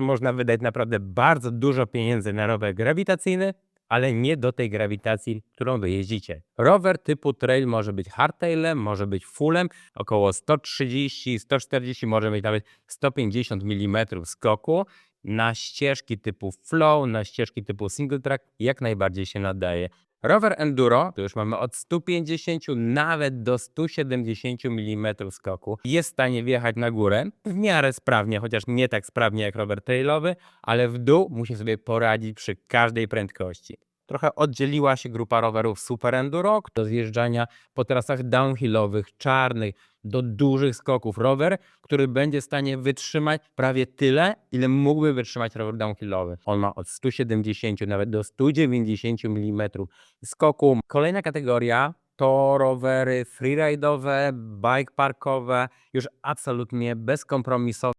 Można wydać naprawdę bardzo dużo pieniędzy na rower grawitacyjny, ale nie do tej grawitacji, którą wy jeździcie. Rower typu trail może być hardtailem, może być fullem, około 130, 140, może mieć nawet 150 mm skoku. Na ścieżki typu flow, na ścieżki typu single track jak najbardziej się nadaje. Rower enduro, to już mamy od 150 nawet do 170 mm skoku. Jest w stanie wjechać na górę w miarę sprawnie, chociaż nie tak sprawnie jak rower trailowy, ale w dół musi sobie poradzić przy każdej prędkości. Trochę oddzieliła się grupa rowerów Super Enduro do zjeżdżania po trasach downhillowych, czarnych, do dużych skoków. Rower, który będzie w stanie wytrzymać prawie tyle, ile mógłby wytrzymać rower downhillowy. On ma od 170 nawet do 190 mm skoku. Kolejna kategoria to rowery freeride'owe, bike parkowe, już absolutnie bezkompromisowe.